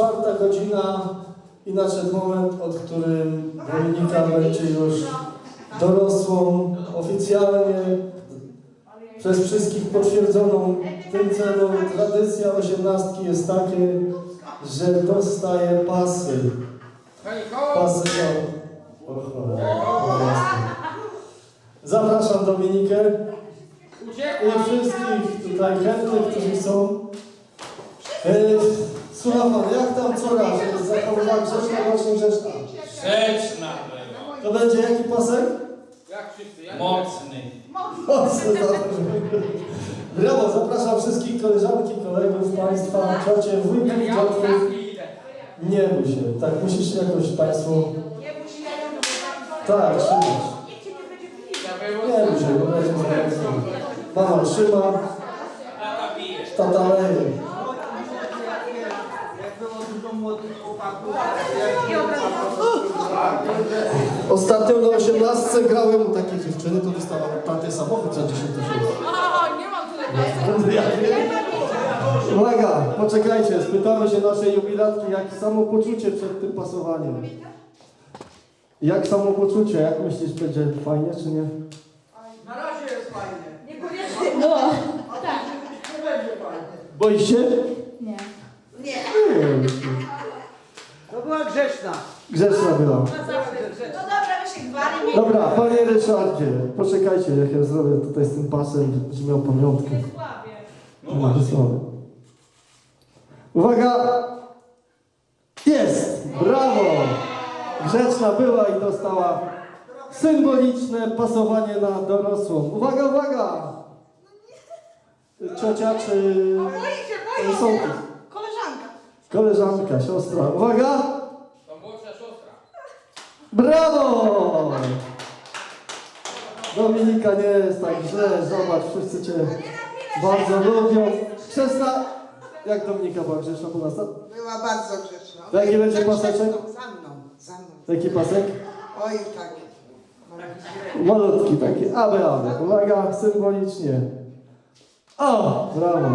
czwarta godzina i nadszedł moment, od którym Dominika będzie już dorosłą oficjalnie przez wszystkich potwierdzoną w tym celu. Tradycja osiemnastki jest takie, że dostaje pasy. Pasy do... O cholera. Zapraszam Dominikę i wszystkich tutaj chętnych, którzy chcą. Pan, jak tam co raz? Jest zachowywana grzeczna, właśnie grzeczna. Grzeczna była. To będzie jaki pasek? Jak wszyscy, jak Mocny. Mocno dobrze. Brawo, zapraszam wszystkich koleżanki, kolegów, państwa, ciocie, wujków, dziadków. Nie bój się, tak musisz jakoś państwo... Nie bój się, Tak, cię nie bój się, bo będzie. Mama trzyma, tata leje. Jak było dużo młodych chłopaków, I od razu. Ostatnio na 18 grałem u takiej dziewczyny, to dostałam od taty samochód za 10 tysięcy. Nie. Uwaga, poczekajcie, spytamy się naszej jubilatki, jak samopoczucie przed tym pasowaniem. Jak samopoczucie, jak myślisz, będzie fajnie czy nie? na razie jest fajnie. Niekoniecznie. No, Nie będzie fajnie. Boisz się? nie. Nie. Nie. Była grzeczna. Grzeczna była. No dobra, my się gwali. nie- Dobra, panie Ryszardzie, poczekajcie, jak ja zrobię tutaj z tym pasem, żeby miał pamiątkę. No właśnie. Uwaga! Jest! Brawo! Grzeczna była i dostała symboliczne pasowanie na dorosłą. Uwaga, uwaga! Ciocia czy. Koleżanka. koleżanka, siostra? Uwaga! Brawo! Dominika nie jest tak źle, zobacz, wszyscy Cię bardzo lubią. Chrzestna, jak Dominika była grzeczna po nas? Była bardzo grzeczna. Jaki będzie Tak paseczek? Za mną, za mną. Taki pasek? Oj, tak. Malutki taki, aby, aby. Uwaga, symbolicznie. O, brawo.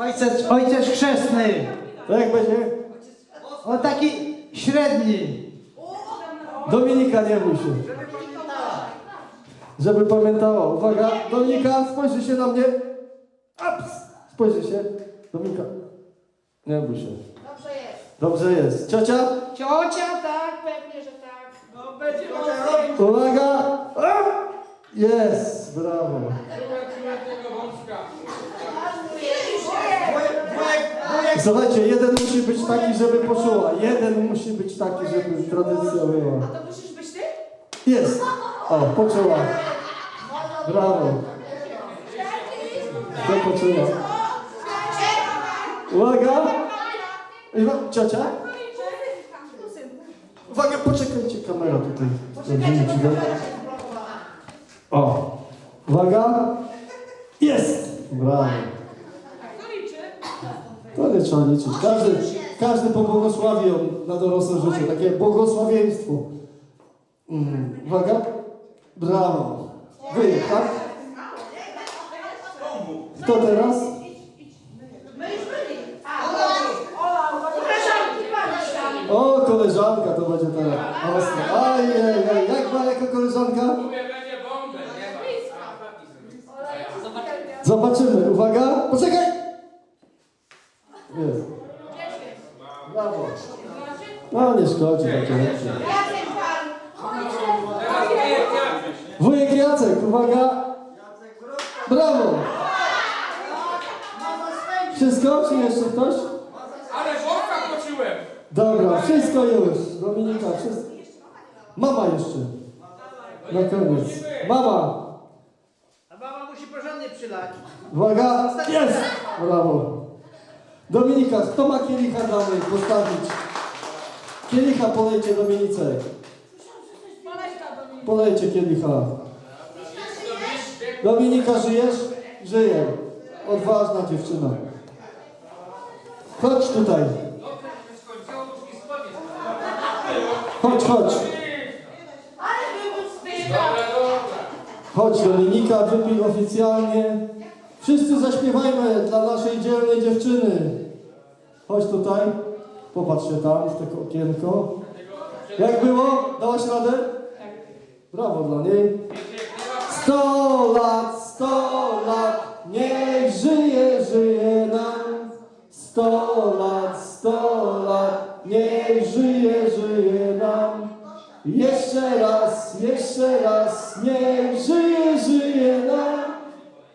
Ojciec, ojciec chrzestny. To jak będzie? O taki średni. Dominika, nie bój się. Żeby pamiętała. Uwaga, Dominika, spojrzy się na mnie. Ups, spojrzy się. Dominika, nie bój się. Dobrze jest. Dobrze jest. Ciocia? Ciocia, tak, pewnie, że tak. No będzie mocniej. Uwaga! Jest! Brawo! Tego wąska. Wujek, wujek, wujek. Słuchajcie, jeden musi być taki, żeby poczuła. Jeden musi być taki, żeby tradycja była. A to musisz być ty? Jest! O, poczuła. Brawo. To poczuła. Uwaga! Ciocia? Uwaga, poczekajcie, kamera tutaj. O! Uwaga! Jest! Brawo. To nie trzeba liczyć. Każdy, każdy pobłogosławi ją na dorosłe życie. Takie błogosławieństwo. Mm. Uwaga. Brawo. Wy, tak? Kto teraz? O, koleżanka to będzie teraz. Ajej, jak ma jako koleżanka? Zobaczymy. Uwaga. Poczekaj. Jest. Brawo. No, nie szkodzi takie rzeczy. Jacek pan. Teraz wujek Jacek. Uwaga. Brawo. Wszystko? Czy jeszcze ktoś? Ale wąska poczułem. Dobra, wszystko już. Dominika, wszystko. Mama jeszcze. Na koniec. Mama. A mama musi porządnie przylać. Uwaga. Jest. Brawo. Dominika, kto ma kielicha dla niej postawić? Kielicha polejcie Dominice. Mnie. Polejcie kielicha. Dominika, żyjesz? Żyję. Odważna dziewczyna. Chodź tutaj. Chodź, chodź. Chodź Dominika, wypij oficjalnie. Wszyscy zaśpiewajmy dla naszej dzielnej dziewczyny. Chodź tutaj. Popatrz się tam w to okienko. Jak było? Dałaś radę? Brawo dla niej. Sto lat, sto lat, niech żyje, żyje nam. Sto lat, sto lat, niech żyje, żyje nam. Jeszcze raz, jeszcze raz, niech żyje, żyje nam.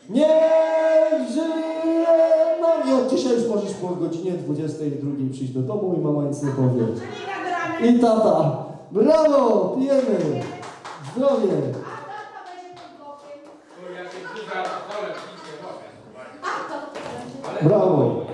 Niech po godzinie 22 przyjść do domu i mama nic nie powie. I tata. Brawo, pijemy. Zdrowie. Brawo.